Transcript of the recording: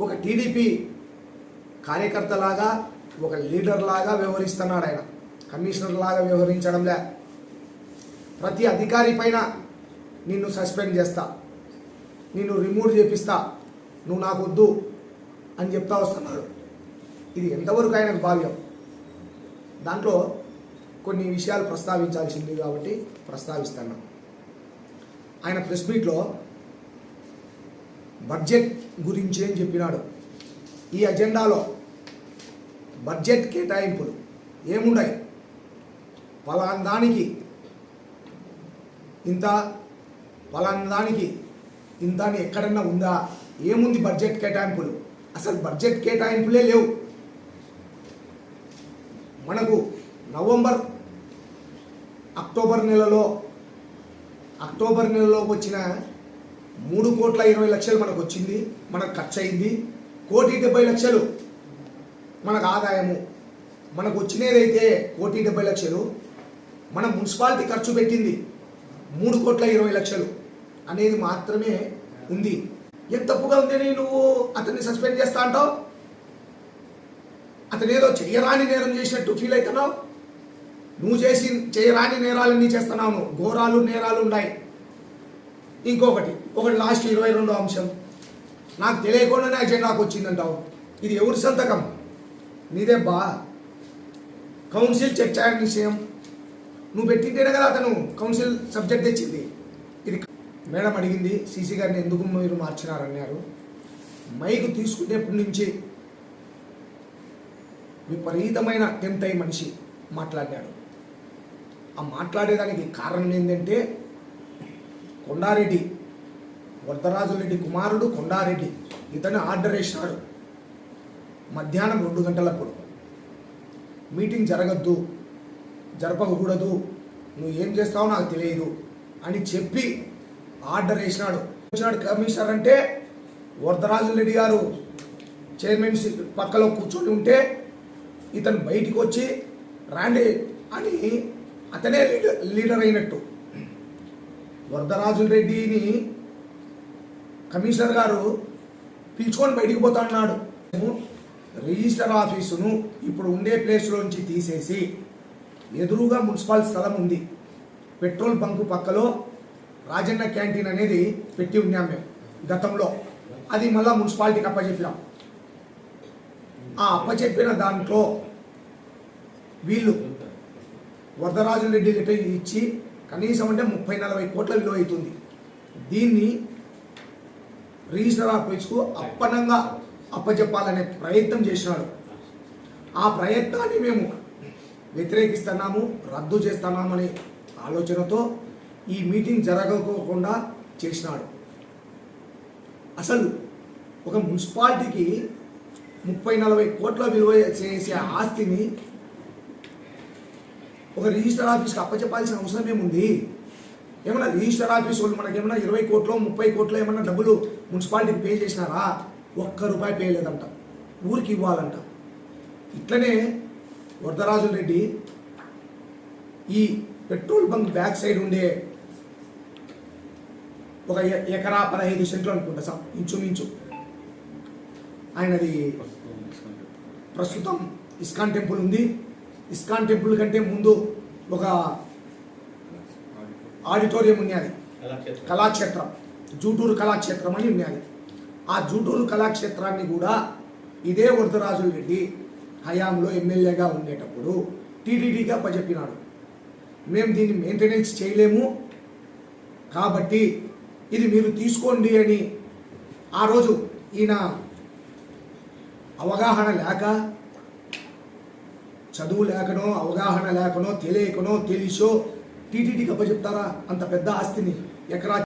ఒక టీడీపీ కార్యకర్తలాగా ఒక లీడర్ లాగా వ్యవహరిస్తున్నాడు ఆయన. కమిషనర్ లాగా వ్యవహరించడంలే ప్రతి అధికారి పైన నిన్ను సస్పెండ్ చేస్తా. నిన్ను రిమూవ్ చేపిస్తా. నువ్వు నాకు వద్దు అని చెప్తా వస్తున్నాడు. ఇది ఎంతవరకు ఆయనకు భావ్యం దాంట్లో కొన్ని విషయాలు ప్రస్తావించాల్సింది కాబట్టి ప్రస్తావిస్తాను. ఆయన ప్రెస్ మీట్లో బడ్జెట్ గురించి అని చెప్పినాడు? ఈ అజెండాలో బడ్జెట్ కేటాయింపులు ఏముండయి? పలానాదానికి ఇంత పలానాదానికి ఇంత అని ఎక్కడన్నా ఉందా? ఏముంది బడ్జెట్ కేటాయింపులు? అసలు బడ్జెట్ కేటాయింపులే లేవు. మనకు నవంబర్ అక్టోబర్ నెలలో అక్టోబర్ నెలలో వచ్చిన మూడు కోట్ల ఇరవై లక్షలు మనకు వచ్చింది మనకు ఖర్చు అయింది కోటి డెబ్బై లక్షలు మనకు ఆదాయము. మనకు వచ్చినదైతే కోటి డెబ్బై లక్షలు మన మున్సిపాలిటీ ఖర్చు పెట్టింది మూడు కోట్ల ఇరవై లక్షలు అనేది మాత్రమే ఉంది. ఏం తప్పుగా ఉందని నువ్వు అతన్ని సస్పెండ్ చేస్తా అంటావు? అతను ఏదో చేయరాని నేరం చేసినట్టు ఫీల్ అవుతున్నావు? నువ్వు చేసి చేయరాని నేరాలన్నీ చేస్తున్నావు ఘోరాలు నేరాలు ఉన్నాయి. ఇంకొకటి ఒకటి లాస్ట్ ఇరవై రెండో అంశం. నాకు తెలియకుండానే ఎజెండాకు వచ్చిందంటావు. ఇది ఎవరి సంతకం? నీదే బా. కౌన్సిల్ చర్చా విషయం. నువ్వు పెట్టింటేనే కదా అతను కౌన్సిల్ సబ్జెక్ట్ తెచ్చింది. ఇది మేడం అడిగింది సీసీ గారిని ఎందుకు మీరు మార్చినారన్నారు. మైక్ తీసుకునేప్పటి నుంచి విపరీతమైన టెంప్ట్ అయ్యి మనిషి మాట్లాడినాడు. ఆ మాట్లాడేదానికి కారణం ఏంటంటే కొండారెడ్డి. వరదరాజురెడ్డి కుమారుడు కొండారెడ్డి. ఇతను ఆర్డర్ వేసినాడు. మధ్యాహ్నం రెండు గంటలప్పుడు. మీటింగ్ జరగద్దు జరపకూడదు నువ్వు ఏం చేస్తావో నాకు తెలియదు అని చెప్పి ఆర్డర్ వేసినాడు. వచ్చినాడు కమిషనర్ అంటే వరదరాజురెడ్డి గారు. చైర్మన్ పక్కలో కూర్చొని ఉంటే ఇతను బయటికి వచ్చి రాండి అని అతనే లీడర్ లీడర్ అయినట్టు. వరదరాజుల రెడ్డిని కమిషనర్ గారు పిలుచుకొని బయటికి పోతా అన్నాడు. రిజిస్టర్ ఆఫీసును ఇప్పుడు ఉండే ప్లేస్లోంచి తీసేసి ఎదురుగా మున్సిపల్ స్థలం ఉంది. పెట్రోల్ బంకు పక్కలో రాజన్న క్యాంటీన్ అనేది పెట్టి ఉన్నాం మేము గతంలో. అది మళ్ళీ మున్సిపాలిటీకి అప్పచెప్పినాం. ఆ అప్పచెప్పిన దాంట్లో వీళ్ళు వరదరాజు రెడ్డి ఇచ్చి కనీసం అంటే ముప్పై నలభై కోట్ల విలువ అవుతుంది. దీన్ని రిజిస్టర్ ఆఫీస్కు అప్పనంగా అప్పచెప్పాలనే ప్రయత్నం చేసినాడు. ఆ ప్రయత్నాన్ని మేము వ్యతిరేకిస్తున్నాము రద్దు చేస్తున్నామనే ఆలోచనతో ఈ మీటింగ్ జరగకోకుండా చేసినాడు. అసలు ఒక మున్సిపాలిటీకి ముప్పై నలభై కోట్ల విలువ చేసే ఆస్తిని ఒక రిజిస్టర్ ఆఫీస్కి అప్పచెప్పాల్సిన అవసరం ఏముంది? ఏమన్నా రిజిస్టర్ ఆఫీస్ వాళ్ళు మనకి ఏమన్నా ఇరవై కోట్లు ముప్పై కోట్లు ఏమన్నా డబ్బులు మున్సిపాలిటీకి పే చేసినారా? ఒక్క రూపాయి పే లేదంట. ఊరికి ఇవ్వాలంట. ఇట్లనే వరదరాజుల రెడ్డి ఈ పెట్రోల్ బంక్ బ్యాక్ సైడ్ ఉండే ఒక ఎకరా పదహైదు సెంట్లు అనుకుంటా సార్ ఇంచుమించు. ఆయనది ప్రస్తుతం ఇస్కాన్ టెంపుల్ ఉంది. ఇస్కాన్ టెంపుల్ కంటే ముందు ఒక ఆడిటోరియం ఉన్నది కళాక్షేత్రం. జూటూరు కళాక్షేత్రం అని ఉన్నది ఆ జూటూరు కళాక్షేత్రాన్ని కూడా ఇదే వరదరాజుల రెడ్డి హయాంలో ఎమ్మెల్యేగా ఉండేటప్పుడు టీటీడీగా చెప్పినాడు మేము దీన్ని మెయింటెనెన్స్ చేయలేము. కాబట్టి ఇది మీరు తీసుకోండి అని ఆ రోజు ఈయన అవగాహన లేక చదువు లేకనో అవగాహన లేకనో తెలియకనో తెలిసో టీటీడీకి అప్పచెప్తారా అంత పెద్ద ఆస్తిని ఎకరా